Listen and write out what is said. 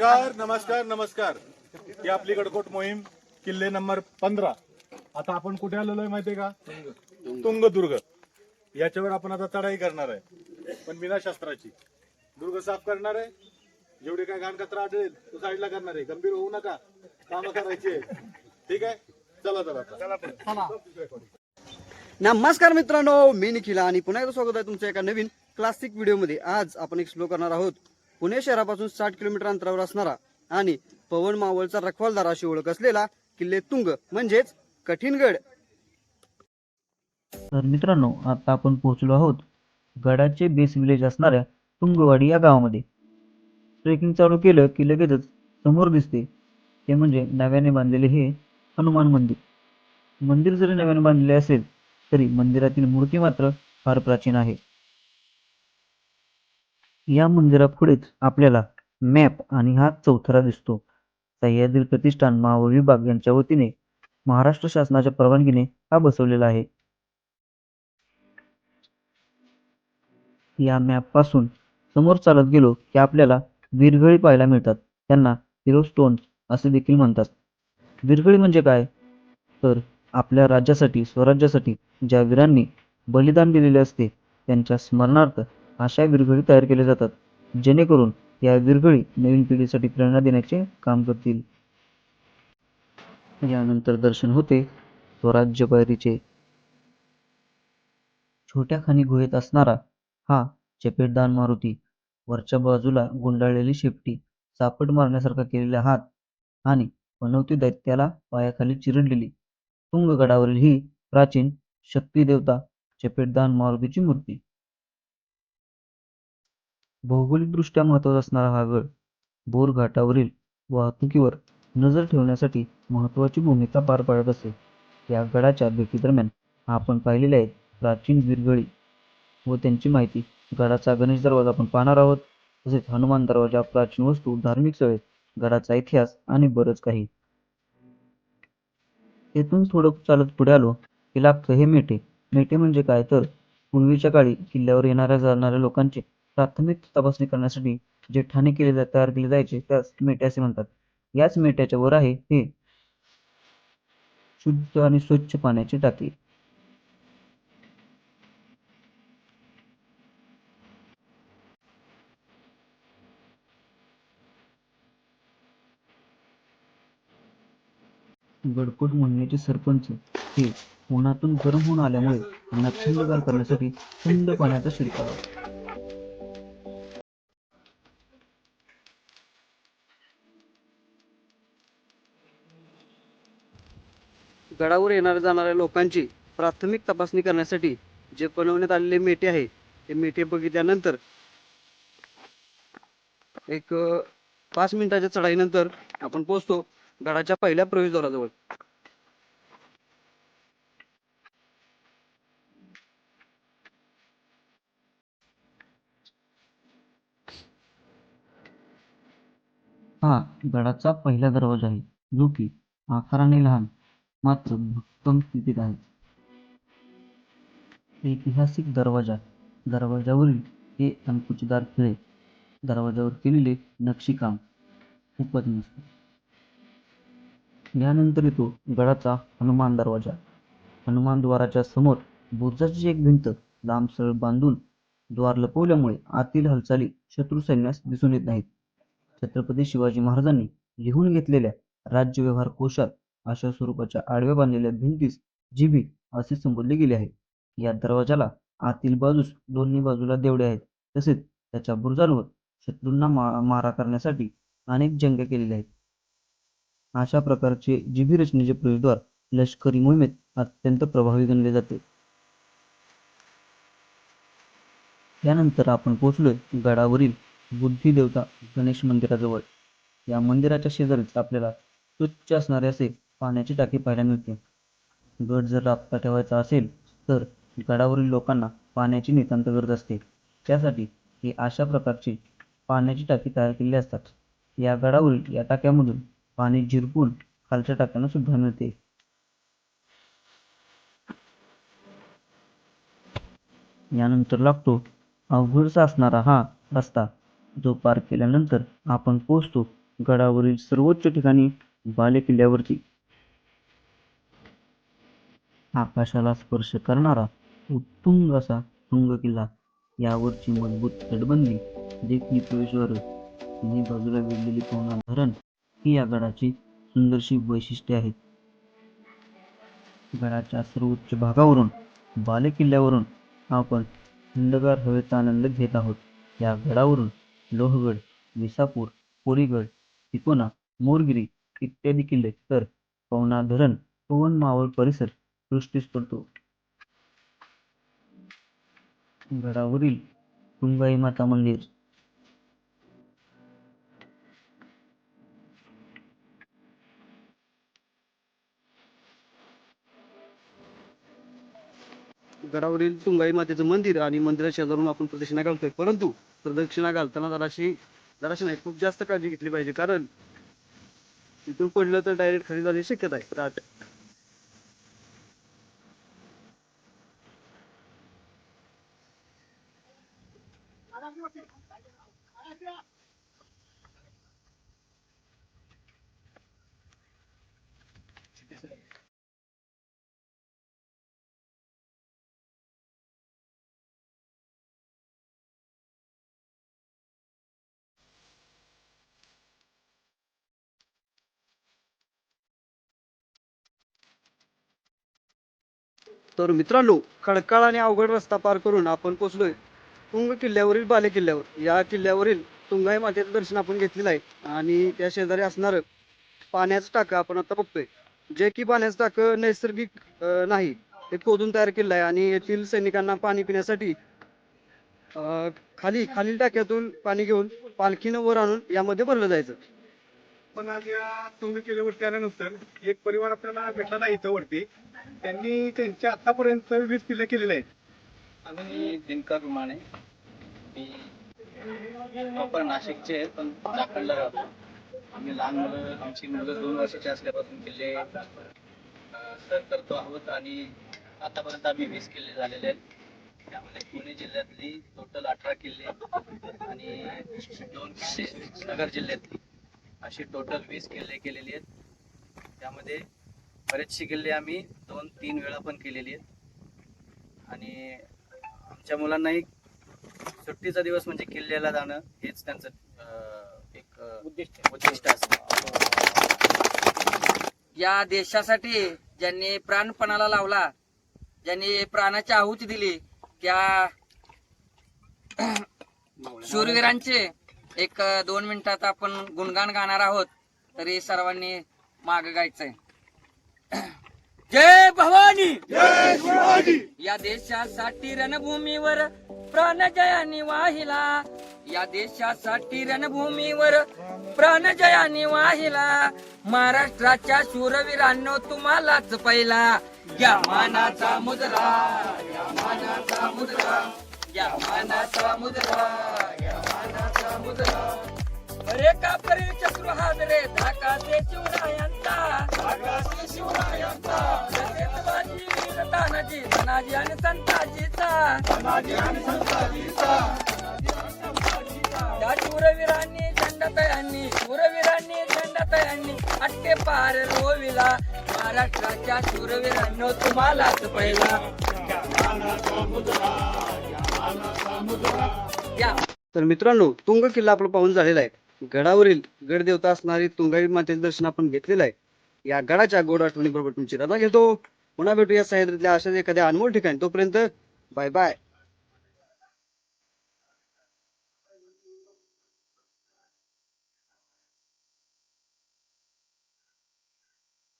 नमस्कार नमस्कार नमस्कार. ही आपली गडकोट मोहीम किल्ले नंबर पंधरा. आता आपण कुठे आलेलो आहे माहितीये का? तुंगदुर्ग. याच्यावर आपण आता चढाई करणार आहे. पण बिना शस्त्राची दुर्ग साफ करणार आहे. जेवढे काय घाण कचरा आढळेल तो साईडला करणार आहे. गंभीर होऊ नका. काम करायची आहे ठीक आहे? चला चला चला. नमस्कार मित्रांनो मी निखिला आणि पुन्हा एकदा स्वागत आहे तुमच्या एका नवीन क्लासिक व्हिडिओमध्ये आज आपण एक्सप्लोर करणार आहोत. पुणे शहरापासून साठ किलोमीटर अंतरावर असणारा आणि पवन मावळचा रखवालदार अशी ओळख असलेला किल्ले तुंग म्हणजेच कठीणगड. तर मित्रांनो आता आपण पोहोचलो आहोत गडाचे बेस विलेज असणाऱ्या तुंगवाडी या गावामध्ये. ट्रेकिंग चालू केलं की लगेचच समोर दिसते. ते म्हणजे नव्याने बांधलेले हे हनुमान मंदिर. मंदिर जरी नव्याने बांधलेले असेल तरी मंदिरातील मूर्ती मात्र फार प्राचीन आहे. या मंदिरापुढेच आपल्याला मॅप आणि हा चौथरा दिसतो. सह्याद्री प्रतिष्ठान महाव विभाग यांच्या वतीने महाराष्ट्र शासनाच्या परवानगीने हा बसवलेला आहे. या मॅपपासून समोर चालत गेलो की आपल्याला विरघळी पाहायला मिळतात. त्यांना हिरो स्टोन्स असे देखील म्हणतात. विरघळी म्हणजे काय? तर आपल्या राज्यासाठी स्वराज्यासाठी ज्या वीरांनी बलिदान दिलेले असते त्यांच्या स्मरणार्थ अशा विरघळी तयार केल्या जातात जेणेकरून या विरघळी नवीन पिढीसाठी प्रेरणा देण्याचे काम करतील. यानंतर दर्शन होते स्वराज्य पायरीचे. छोट्या खाणी गुहेत असणारा हा चपेटदान मारुती वरच्या बाजूला गुंडाळलेली शेपटी चापट मारण्यासारखा केलेला हात आणि बनवती दैत्याला पायाखाली चिरडलेली तुंगगडावरील ही प्राचीन शक्ती देवता चपेटदान मारुतीची मूर्ती. भौगोलिकदृष्ट्या महत्त्वाचा असणारा हा गड बोर घाटावरील वाहतुकीवर नजर ठेवण्यासाठी महत्वाची भूमिका पार पाडत असे. या गडाच्या भेटीदरम्यान आपण पाहिलेले आहेत प्राचीन विरगळी व त्यांची माहिती. गडाचा गणेश दरवाजा आपण पाहणार आहोत. तसेच हनुमान दरवाजा प्राचीन वस्तू धार्मिक स्थळे गडाचा इतिहास आणि बरंच काही. येथून थोडं चालत पुढे आलो की लागतं हे मेटे. मेटे म्हणजे काय? तर पूर्वीच्या काळी किल्ल्यावर येणाऱ्या जाणाऱ्या लोकांचे प्राथमिक तपासणी करण्यासाठी जे ठाणे केले जा तयार केले जायचे त्यास मेटे असे म्हणतात. याच मेट्याच्या वर आहे हे शुद्ध आणि स्वच्छ पाण्याची टाकी. गडकोट मोहिमेचे सरपंच हे उन्हातून गरम होऊन आल्यामुळे त्यांना थंडगार करण्यासाठी थंड पाण्याचा शिरकाव. गडावर येणाऱ्या जाणाऱ्या लोकांची प्राथमिक तपासणी करण्यासाठी जे बनवण्यात आलेले मेटे आहे ते मेटे बघितल्यानंतर एक पाच मिनिटाच्या चढाईनंतर आपण पोहोचतो गडाच्या पहिल्या प्रवेशद्वाराजवळ. हा गडाचा पहिला दरवाजा आहे जो की आकाराने लहान. मात्र भक्कम स्थितीत आहे. ऐतिहासिक दरवाजा दरवाजावरील हे अंकुचदार खिळे दरवाजावर केलेले नक्षीकाम खूपच मस्त. यानंतर येतो गडाचा हनुमान दरवाजा. हनुमान द्वाराच्या समोर बुरुजाची एक भिंत लांबसळ बांधून द्वार लपवल्यामुळे आतील हालचाली शत्रू सैन्यास दिसून येत नाहीत. छत्रपती शिवाजी महाराजांनी लिहून घेतलेल्या राज्य व्यवहार कोशात अशा स्वरूपाच्या आडव्या बांधलेल्या भिंतीस जिबी असे संबोधले गेले आहे. या दरवाजाला आतील बाजूस दोन्ही बाजूला देवडे आहेत. तसेच त्याच्या बुरुजांवर शत्रूंना मा मारा करण्यासाठी अनेक जंग्या केलेल्या आहेत. अशा प्रकारचे जिबी रचनेचे प्रवेशद्वार लष्करी मोहिमेत अत्यंत प्रभावी गणले जाते. यानंतर आपण पोहोचलोय गडावरील बुद्धी देवता गणेश मंदिराजवळ. या मंदिराच्या शेजारीच आपल्याला स्वच्छ असणारे असे पाण्याची टाकी पाहायला मिळते. गड जर राबता ठेवायचा असेल तर गडावरील लोकांना पाण्याची नितांत गरज असते. त्यासाठी हे अशा प्रकारची पाण्याची टाकी तयार केलेली असतात. या गडावरील या टाक्यामधून पाणी झिरपून खालच्या टाक्यांना सुद्धा मिळते. यानंतर लागतो अवघडचा असणारा हा रस्ता जो पार केल्यानंतर आपण पोहोचतो गडावरील सर्वोच्च ठिकाणी बालेकिल्ल्यावरती. आकाशाला स्पर्श करणारा उत्तुंग असा तुंग किल्ला. यावरची मजबूत तटबंदी देखील प्रवेशद्वार तिन्ही बाजूला वेढलेली पवना धरण ही या गडाची सुंदरशी वैशिष्ट्ये आहेत. गडाच्या सर्वोच्च भागावरून बालेकिल्ल्यावरून आपण थंडगार हवेचा आनंद घेत आहोत. या गडावरून लोहगड विसापूर पोरीगड तिकोना मोरगिरी इत्यादी किल्ले तर पवना धरण पवन मावळ परिसर दृष्टीस पडतो गडावरील तुंगाई माता मंदिर. गडावरील तुंगाई मातेचं मंदिर आणि मंदिराच्या शेजारून आपण प्रदक्षिणा घालतोय. परंतु प्रदक्षिणा घालताना जराशी जराशी नाही खूप जास्त काळजी घेतली पाहिजे. कारण तिथून पडलं तर डायरेक्ट खाली जाण्याची शक्यता आहे. तर मित्रांनो खडकाळ आणि अवघड रस्ता पार करून आपण पोचलोय तुंग किल्ल्यावरील बाले किल्ल्यावर. या किल्ल्यावरील तुंगाई मातेचं दर्शन आपण घेतलेलं आहे. आणि त्या शेजारी असणारं पाण्याचं टाकं आपण आता बघतोय. जे की पाण्याचं टाकं नैसर्गिक अं, नाही ते खोदून तयार केलं आहे. आणि येथील सैनिकांना पाणी पिण्यासाठी अं, खाली खालील टाक्यातून पाणी घेऊन पालखीनं वर आणून यामध्ये भरलं जायचं. पण आज या तुंग किल्ल्यावरती आल्यानंतर एक परिवार आपल्याला भेटला नाही इथं वरती. त्यांनी त्यांच्या आतापर्यंत वीस किल्ले केलेले आहेत. आम्ही दिनकर माने. मी प्रॉपर नाशिकचे आहेत पण चाकणला राहतो. आम्ही लहान मुलं आमची मुलं दोन वर्षाची असल्यापासून किल्ले सर करतो आहोत आणि आतापर्यंत आम्ही वीस किल्ले झालेले आहेत. त्यामध्ये पुणे जिल्ह्यातली टोटल अठरा किल्ले आणि दोन किल्ले नगर जिल्ह्यातली. अशी टोटल वीस किल्ले केलेली आहेत. त्यामध्ये बरेचसे किल्ले आम्ही दोन तीन वेळा पण केलेली आहेत. आणि आमच्या मुलांनाही सुट्टीचा दिवस म्हणजे किल्ल्याला जाणं हेच त्यांचं अं, एक उद्दिष्ट उद्दिष्ट असतं. या देशासाठी ज्यांनी प्राणपणाला लावला ज्यांनी प्राणाची आहुती दिली त्या शूरवीरांचे एक अ, दोन मिनिटात आपण गुणगान गाणार आहोत तरी सर्वांनी माग गायचंय. जय भवानी! या देशासाठी रणभूमीवर प्राणजयानी वाहिला. या देशासाठी रणभूमीवर प्राणजयानी वाहिला. महाराष्ट्राच्या शूरवीरांनो तुम्हालाच पहिला. या मानाचा मुद्रा या मानाचा मुद्रा या मानाचा मुद्रा हादरे धाका ते शिवरायांचा. धाका ते शिवरायांचा. तसेच बाजी वीर तानाजी धनाजी आणि संताजीचा. धनाजी आणि संताजीचा. त्या शूरवीरांनी झंडातयांनी शूरवीरांनी झंडातयांनी अट्टे पार रोविला. महाराष्ट्राच्या शूरवीरांनो तुम्हालाच पहिला. या. तर मित्रांनो तुंग किल्ला आपला पाहून झालेला आहे. गडावरील गडदेवता असणारी तुंगाई मातेचे दर्शन आपण घेतलेलं आहे. या गडाच्या गोड आठवणी बरोबर तुमची रजा घेतो. पुन्हा भेटूया सह्याद्रीतल्या अशाच एखाद्या अनमोल ठिकाणी. तोपर्यंत बाय बाय.